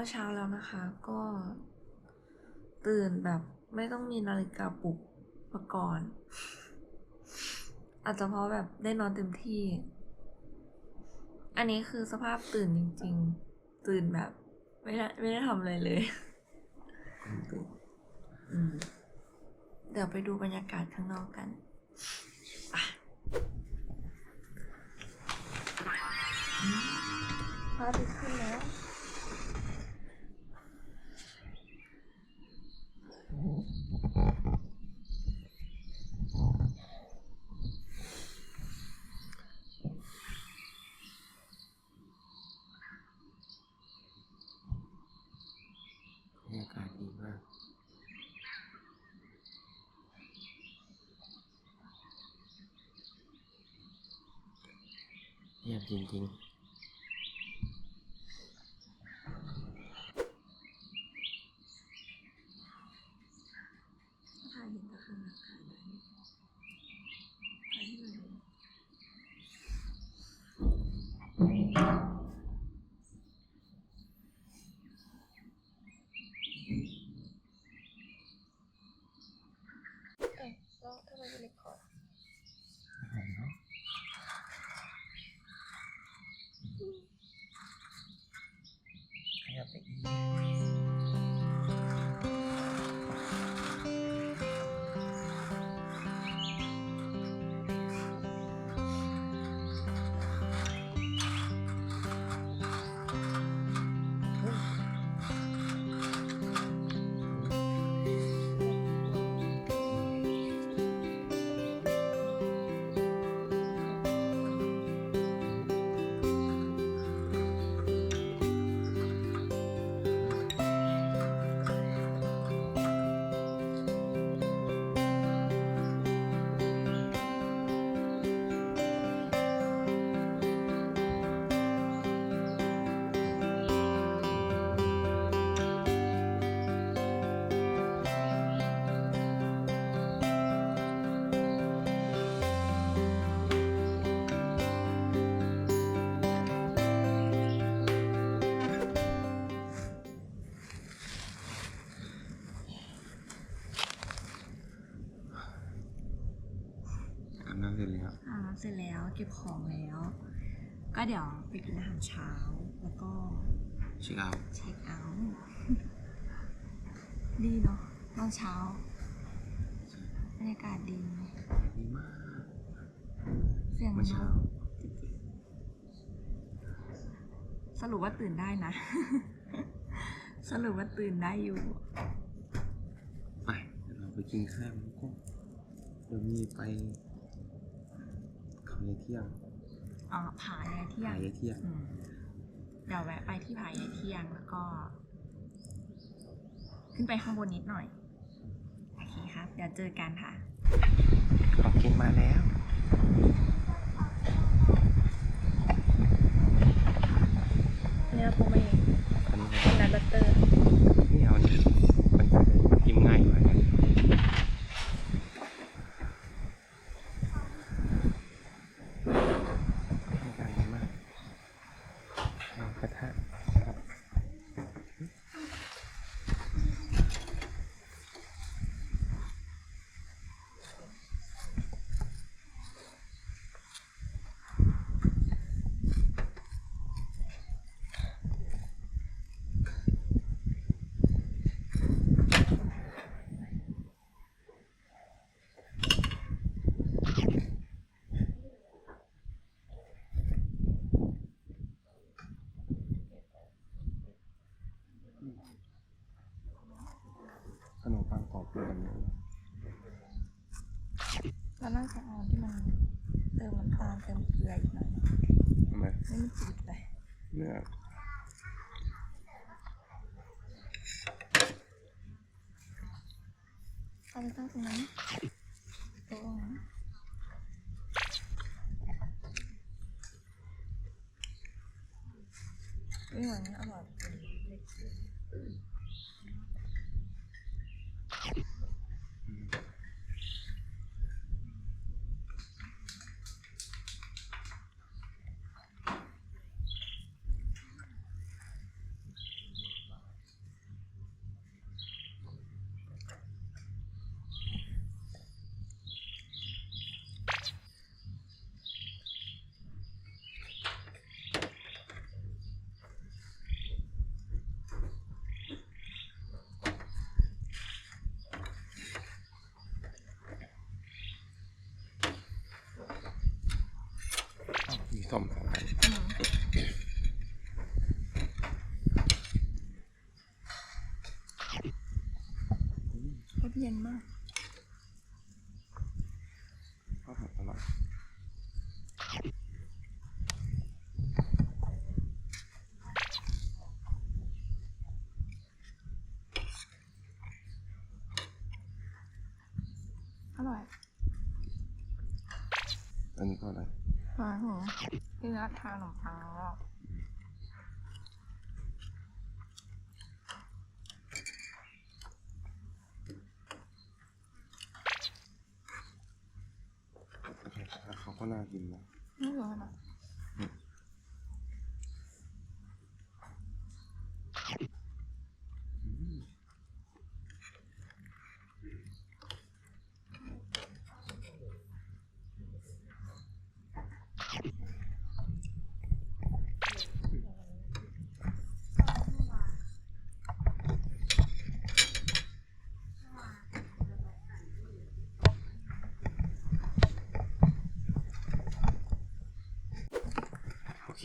ว่าเช้าแล้วนะคะ ก็ตื่นแบบไม่ต้องมีนาฬิกาปลุกมาก่อน อาจจะเพราะแบบได้นอนเต็มที่ อันนี้คือสภาพตื่นจริง ๆ ตื่นแบบ ไม่ได้ไม่ได้ทำอะไรเลยอืมเดี๋ยวไปดูบรรยากาศข้างนอกกันอะอืมพระอาทิตย์ขึ้นแล้ว บรรยากาศดีมาก เงียบ จริงถ่ายเห็นแต่ข้ เสร็จแล้วเก็บของแล้ว ก็เดี๋ยวไปกินอาหารเช้าแล้วก็เช็คเอาท์เช็คเอาท์ดีเนาะตอนเช้าบรรยากาศดี ดีมากเสียงเมื่อเช้านกสรุปว่าตื่นได้นะ สรุปว่าตื่นได้อยู่ ไปเดี๋ยวเราไปกินข้าวแล้วก็เดี๋ยวมีไปเขา ยายเที่ยงอ๋อผายายเที่ยขางยยายเที่ยงอืมเดี๋ยวแวะไปที่ผายายเที่ยงแล้วก็ ขึ้นไปข้างบนนิดหน่อยโอเคครับ เดี๋ยวเจอกันค่ะของกินมาแล้วเนี่ยปูมาเองอันนี้เป็นนัทบัตเตอร์นี่เอาเนี่ยมันจะได้กินง่ายกว่ากันบรรยากาศดีมากเอากระทะครับ ขนมปังกรอบด้วยกันเลยแล้วน่าจะเอาที่มันเติมน้ำตาลเติมเกลืออีกหน่อยนะทำไมไม่มันจืดไปเนื้อ เอาไปตั้งตรงนั้นตรงนั้นไม่ไหวนะอร่อย ส้มสองอันรสเย็นมาก ข้าวผัดอร่อย อร่อย อันนี้ก็อะไร อร่อยหูพี่นั ททานขนมปังแล้วโอเคเขาก็น่ากินนะ ไม่รู้นะ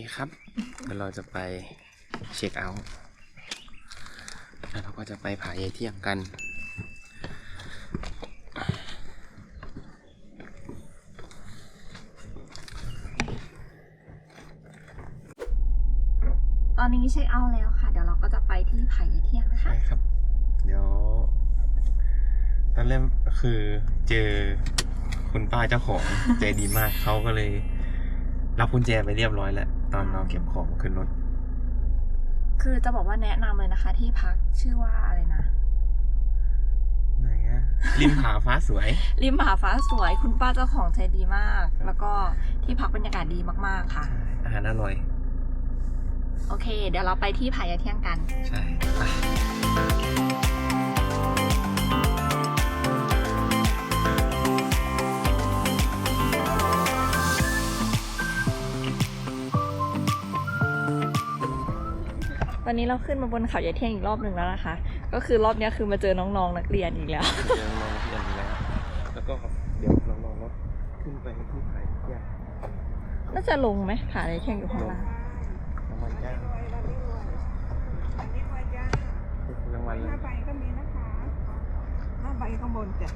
เคครับเดี๋ยวเราจะไปเช็คเอาท์แล้วเราก็จะไปผายายเที่ยงกัน ตอนนี้เช็คเอาท์แล้วค่ะ เดี๋ยวเราก็จะไปที่ผายายเที่ยงนะคะ ใช่ครับ เดี๋ยว ตอนแรกคือเจอคุณป้าเจ้าของ ใจดีมากเขาก็เลย รับกุญแจไปเรียบร้อยแล้ว ตอนเราเก็บของขึ้นรถ คือจะบอกว่าแนะนำเลยนะคะ ที่พักชื่อว่าอะไรนะ ไหนอะริมผาฟ้าสวย ริมหาฟ้าสวยคุณป้าเจ้าของใจดีมากแล้วก็ที่พักบรรยากาศดีมากๆค่ะ อาหารอร่อย โอเค เดี๋ยวเราไปที่ผายายเที่ยงกัน ใช่ไป อนนี้เราขึ้นมาบนเขาใหญ่เที่ยงอีกรอบหนึ่งแล้วนะคะ ก็คือรอบเนี้ยคือมาเจอน้องๆนักเรียนอีกแล้ว เดี๋ยวลองเปลี่ยนแล้วแล้วก็เดี๋ยวเราลองรถขึ้นไปที่ไผ่แก้วน่าจะลงไหมผาใหญ่เที่ยงอยู่ข้างล่างรางวัลแก้วรางวัลเลยห้าใบก็มีนะคะห้าใบข้างบนจ้ะ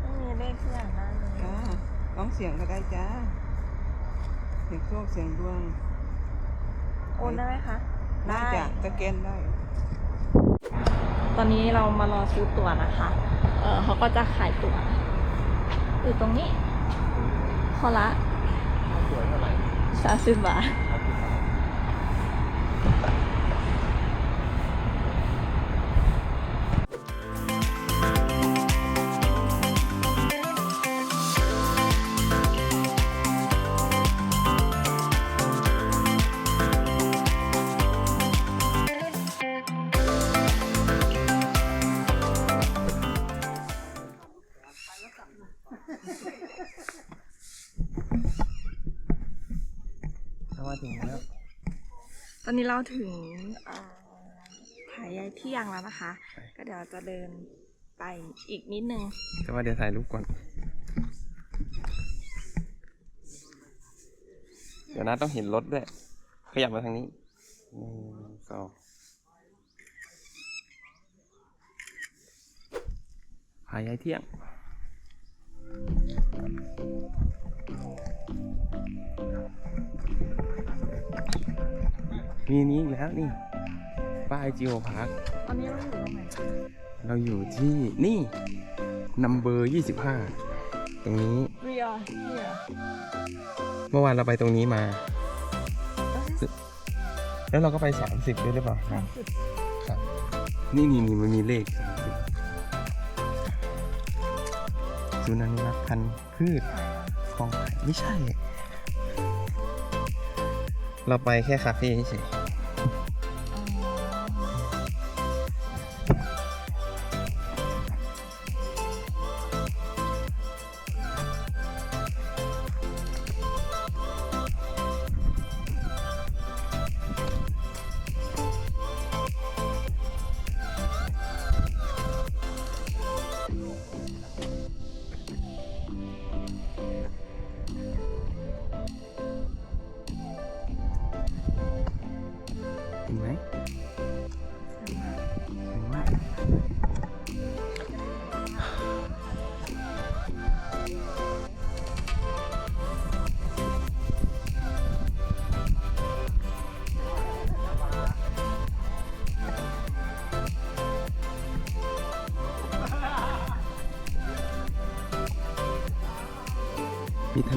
ไม่มีเลขที่อ่านได้เลยจ้าต้องเสียงก็ได้จ้าเสียงโชคเสียงดวง โอนได้ไหมคะ ได้จ้ะสแกนได้ ตอนนี้เรามารอซื้อตั๋วนะคะ เออเขาก็จะขายตั๋วอยู่ตรงนี้คนละสวยเท่าไหร่สามสิบบาท นนี้เราถึงเอ่อผายายเที่ยงแล้วนะคะ ก็เดี๋ยวจะเดินไปอีกนิดนึงแต่ว่าเดี๋ยวถ่ายรูปก่อน เดี๋ยวนะต้องเห็นรถด้วย ขยับมาทางนี้หนึ่งสองพายายเที่ยง มีนี้อีกแล้วนี่ ป้ายจิโอพาร์คตอนนี้เราอยู่ตรงไหนเราอยู่ที่นี่นัมเบอร์ยี่สิบห้าตรงนี้เรียเรียเมื่อวานเราไปตรงนี้มา แล้วเราก็ไปสามสิบด้วยหรือเปล่าครับครับนี่นี่นี่มันมีเลขสามสิบศูนย์อนุรักษ์พันธุ์พืชของไทยไม่ใช่ เราไปแค่คาเฟ่เฉย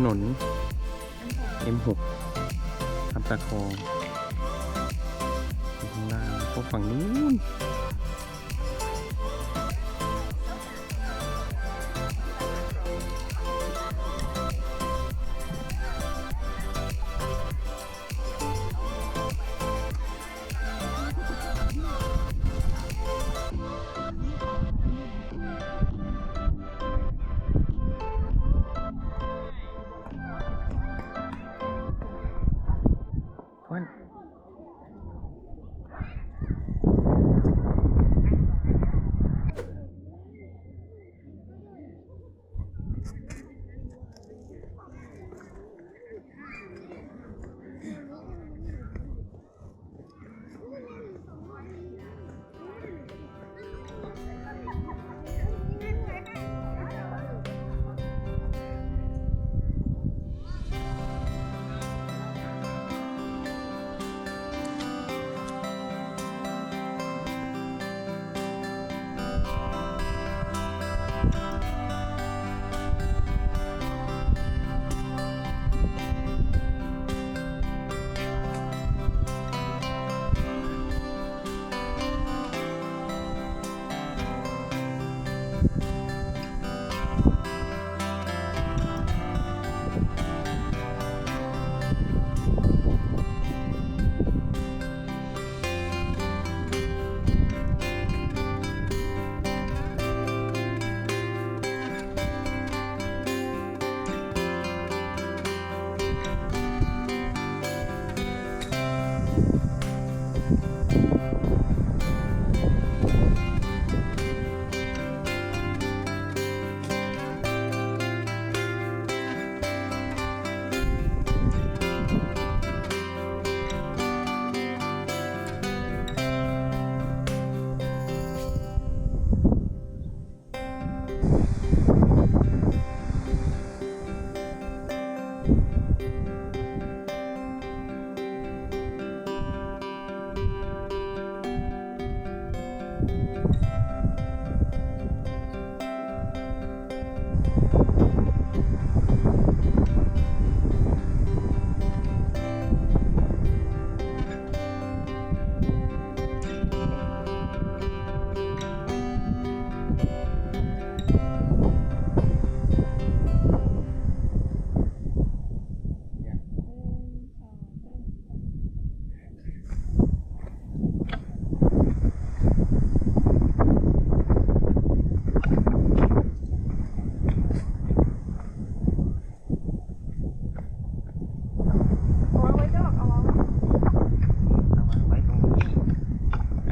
นน M6 ลำตะคองข้างล่างพวกฝั่งนู้น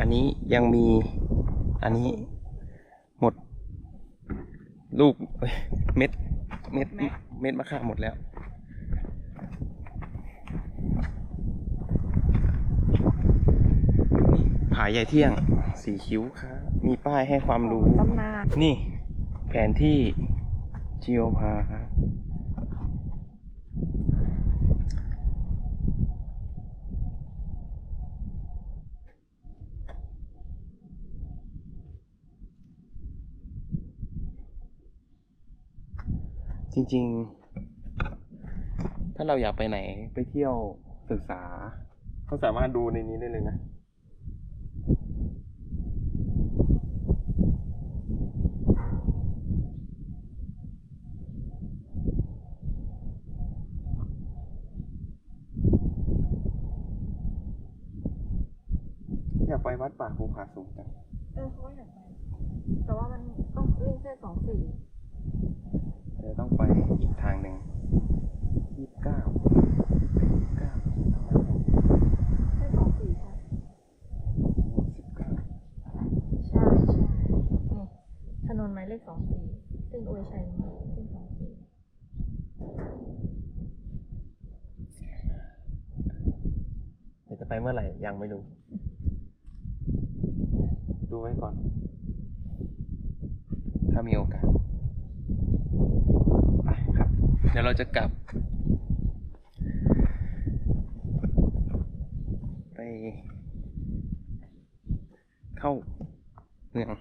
นนี้ยังมีอันนี้หมด ลูกเอ้ยเม็ดเม็ดเม็ดมะขามหมดแล้วนี่ผาใหญ่เที่ยง สีคิ้วค่ะมีป้ายให้ความรู้ ตำนาน นี่แผนที่จิโอพาครับ ริง ๆ ถ้าเราอยากไปไหนไปเที่ยวศึกษา เขาสามารถดูในนี้ได้เลยนะ อยากไปวัดป่าภูผาสูงจัง เออเขาก็อยากไปแต่ว่ามันต้องวิ่งเส้นสองสี่เดี๋ยวต้อง ไปอีกทางหนึ่งยี่สิบเก้ายี่สิบเก้าเส้นสองสี่ใช่สิบเก้าใช่ใช่นี่ถนนหมายเลขสองสี่เส้นอวยชัยเส้นสองสี่เดี๋ยวจะไปเมื่อไหร่ยังไม่รู้ ดูไว้ก่อน ถ้ามีโอกาส ไปครับ เดี๋ยวเราจะกลับ ไป เข้าเมือง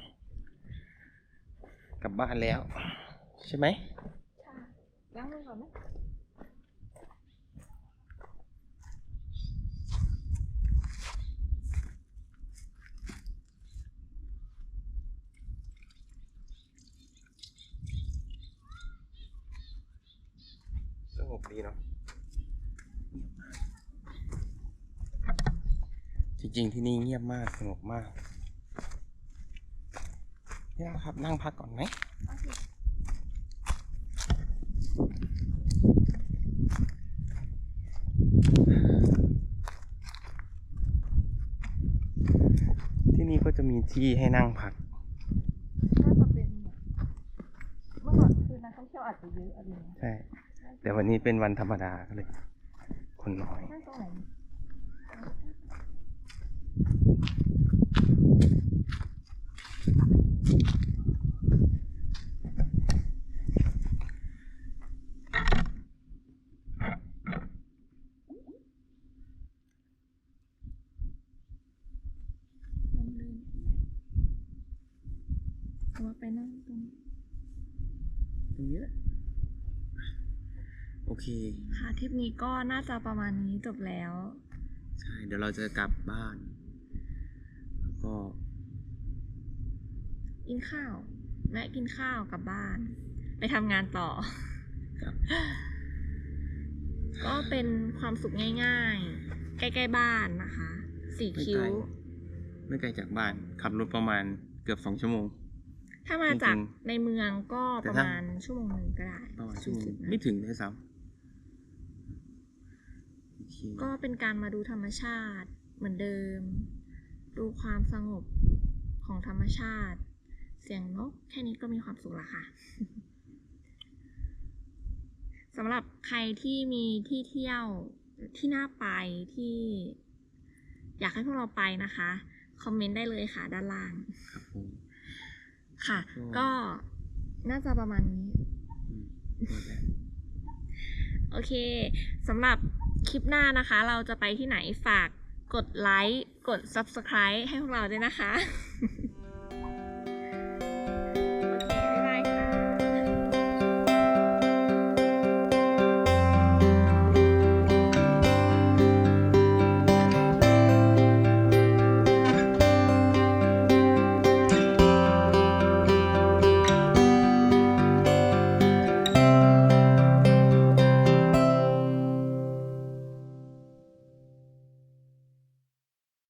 กลับบ้านแล้ว ใช่ไหมใช่ล้างมือก่อนไหม ดีเนาะเงียบมากจริงๆที่นี่เงียบมากสงบมากเนี่ยครับนั่งพักก่อนไหมที่นี่ก็จะมีที่ให้นั่งพักน่าจะเป็นเมื่อก่อนคือนักท่องเที่ยวอาจจะเยอะอะไรอย่างเงี้ยใช่ แต่วันนี้เป็นวันธรรมดาก็เลย คนน้อยเอาว่าไปนั่งตรงตรงนี้แหละโอ เค ค่ะทริปนี้ก็น่าจะประมาณนี้จบแล้ว ใช่ เดี๋ยวเราจะกลับบ้าน แล้วก็ กินข้าวแวะกินข้าวกลับบ้าน ไปทำงานต่อกลับก็เป็นความสุขง่ายๆ ใกล้ๆบ้านนะคะสี่ไม่คิ้ไกลวไม่ไกลจากบ้าน ขับรถประมาณเกือบสองชั่วโมง ถ้ามาจากจริงๆในเมืองก็แต่ประถ้ามาณชั่วโมงหนึ่งก็ได้ประมาณชั่วโมง40นะไม่ถึงด้วยซ้ำโอเค ก็เป็นการมาดูธรรมชาติเหมือนเดิม ดูความสงบของธรรมชาติ เสียงนกแค่นี้ก็มีความสุขละค่ะสำหรับใครที่มีที่เที่ยวที่น่าไปที่ อยากให้พวกเราไปนะคะ คอมเมนต์ได้เลยค่ะด้านล่างครับผมค่ะก็ก็น่าจะประมาณนี้อืมหมดแล้วโอเคสำหรับ คลิปหน้านะคะ เราจะไปที่ไหนฝากกดไลค์ กด Subscribe ให้พวกเราด้วยนะคะ